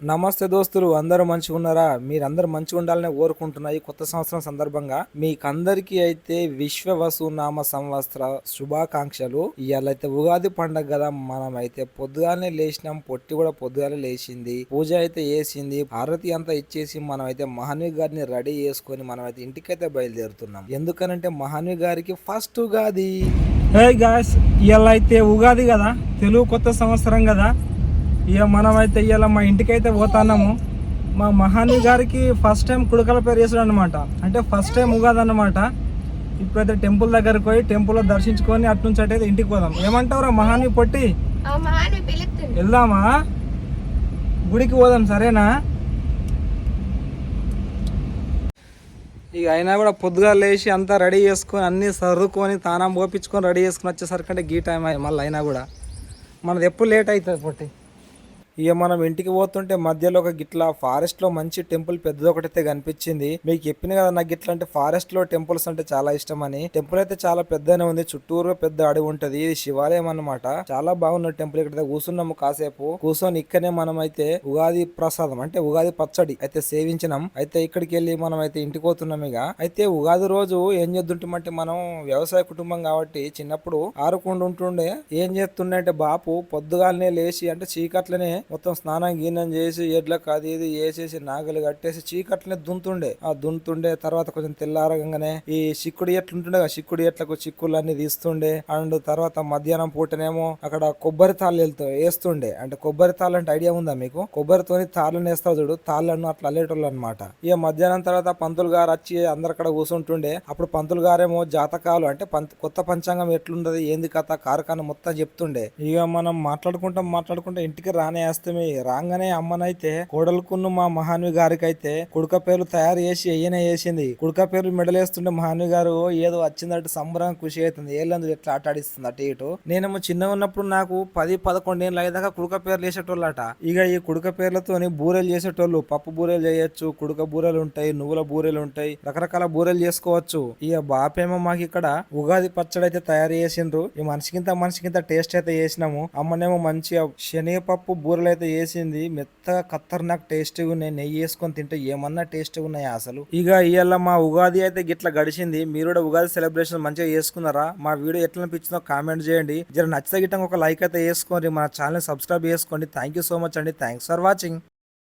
నమస్తే దోస్తులు అందరూ మంచిగా ఉన్నారా మీరందరూ మంచిగా ఉండాలని కోరుకుంటున్నా ఈ కొత్త సంవత్సరం సందర్భంగా. మీకందరికీ అయితే విశ్వ వసునామ సంవత్సర శుభాకాంక్షలు. ఇవాళ అయితే ఉగాది పండగ కదా మనం అయితే పొద్దుగానే లేచినాం పొట్టి కూడా పొద్దుగానే లేచింది. పూజ అయితే వేసింది భారతి అంతా ఇచ్చేసి మనం అయితే మహాన్వి గారిని రెడీ చేసుకొని మనం అయితే ఇంటికైతే బయలుదేరుతున్నాం. ఎందుకనంటే మహాన్వి గారికి ఫస్ట్ ఉగాది. హే గాయస్ ఇవాళ అయితే ఉగాది కదా తెలుగు కొత్త సంవత్సరం కదా. ఇక మనం అయితే ఇవాళ మా ఇంటికైతే పోతున్నాము. మా మహాని గారికి ఫస్ట్ టైం కుడకల పేరు వేసాడు అనమాట అంటే ఫస్ట్ టైం ఉగాది అనమాట ఇప్పుడైతే టెంపుల్ దగ్గరకు పోయి టెంపుల్లో దర్శించుకొని అటు నుంచి అటైతే ఇంటికి పోదాం. ఏమంటావురా మహాని పొట్టి? ఆ మహాని పిలుస్తుంది. వెళ్దామా? గుడికి పోదాం సరేనా? ఇక అయినా కూడా పొద్దుగా లేచి అంతా రెడీ చేసుకొని అన్ని సర్దుకొని తానం పోపించుకొని రెడీ చేసుకొని వచ్చేసరికి అంటే గీ టైం అయ్యి మళ్ళీ అయినా కూడా. మనది ఎప్పుడు లేట్ అవుతుంది పొట్టి? ఇక మనం ఇంటికి పోతుంటే మధ్యలో ఒక గిట్ల ఫారెస్ట్లో మంచి టెంపుల్ పెద్దది ఒకటైతే కనిపించింది. మీకు చెప్పిన కదా నాకు గిట్ల అంటే ఫారెస్ట్లో టెంపుల్స్ అంటే చాలా ఇష్టం అని. టెంపుల్ అయితే చాలా పెద్దనే ఉంది. చుట్టూరు పెద్ద అడవి ఉంటది. ఇది శివాలయం అన్నమాట. చాలా బాగున్న టెంపుల్ ఇక్కడ కూర్చున్నాము కాసేపు. కూర్చొని ఇక్కడనే మనం అయితే ఉగాది ప్రసాదం అంటే ఉగాది పచ్చడి అయితే సేవించినాం. అయితే ఇక్కడికి వెళ్ళి మనం అయితే ఇంటికి పోతున్నాం ఇక. అయితే ఉగాది రోజు ఏం చేద్దుంటామంటే మనం వ్యవసాయ కుటుంబం కాబట్టి చిన్నప్పుడు ఆరుకుండా ఉంటుండే. ఏం చేస్తుండే అంటే బాపు పొద్దుగాలనే లేచి అంటే చీకట్లనే మొత్తం స్నానం గీనం చేసి ఎడ్లకు అది ఇది వేసేసి నాగలి కట్టేసి చీకట్లనే దున్తుండే ఆ దున్తుండే తర్వాత కొంచెం తెల్లారగానే ఈ చిక్కుడు ఎట్లు ఉంటుండే చిక్కుడు ఎట్లకు చిక్కులు అన్ని తీస్తుండే. అండ్ తర్వాత మధ్యాహ్నం పూటనేమో అక్కడ కొబ్బరి తాళ్ళు వెళ్తూ వేస్తుండే. అంటే కొబ్బరి తాళ్ళు అంటే ఐడియా ఉందా మీకు? కొబ్బరితోని తాళ్ళని వేస్తావు చూడు తాళ్ళను అట్లా అల్లేటోళ్ళు అనమాట ఇక మధ్యాహ్నం తర్వాత పంతులు గారు వచ్చి అందరు అక్కడ కూర్చుంటుండే అప్పుడు పంతులు గారేమో జాతకాలు అంటే పంత కొత్త పంచాంగం ఎట్లుండదు ఏంది కథ కారకాన్ని మొత్తం చెప్తుండే. ఇక మనం మాట్లాడుకుంటాం మాట్లాడుకుంటాం ఇంటికి రానే వేస్తామే రాగానే అమ్మనైతే కోడలుకున్న మా మహాన్వి గారికి అయితే కుడక పేర్లు తయారు చేసి అయ్యనే వేసింది కుడక పేర్లు మెడలేస్తుంటే మహాన్వి గారు ఏదో వచ్చిందంటే సంబరం ఖుషి అవుతుంది ఏళ్ళందు ఎట్లా ఆటాడిస్తుంది అటు ఇటు. నేనేమో చిన్న ఉన్నప్పుడు నాకు పది పదకొండు ఏళ్ళు అయ్యేదాకా కుడక పేర్లు వేసేటోళ్ళట ఇక ఈ కుడక పేర్లతోని బూరెలు చేసేటోళ్ళు పప్పు బూరెలు చేయొచ్చు కుడక బూరెలు ఉంటాయి నువ్వుల బూరెలు ఉంటాయి రకరకాల బూరెలు చేసుకోవచ్చు. ఇక బాపేమో మాకు ఇక్కడ ఉగాది పచ్చడి అయితే తయారు చేసిండ్రు. ఈ మనిషికింత మనిషికింత టేస్ట్ అయితే చేసినాము. అమ్మనేమో మంచిగా శనగపప్పు కూరలు అయితే వేసింది మెత్తగా ఖతర్నాక్ టేస్టీగా ఉన్నాయి. నెయ్యి వేసుకొని తింటే ఏమన్నా టేస్ట్గా ఉన్నాయి అసలు. ఇక ఇవాళ మా ఉగాది అయితే గిట్ల గడిచింది. మీరు కూడా ఉగాది సెలబ్రేషన్ మంచిగా చేసుకున్నారా? మా వీడియో ఎట్లా అనిపించిందో కామెంట్ చేయండి. జర నచ్చితే గిట్టంగా ఒక లైక్ అయితే వేసుకోండి. మన ఛానల్ సబ్స్క్రైబ్ చేసుకోండి. థ్యాంక్ యూ సో మచ్ అండి. Thanks for watching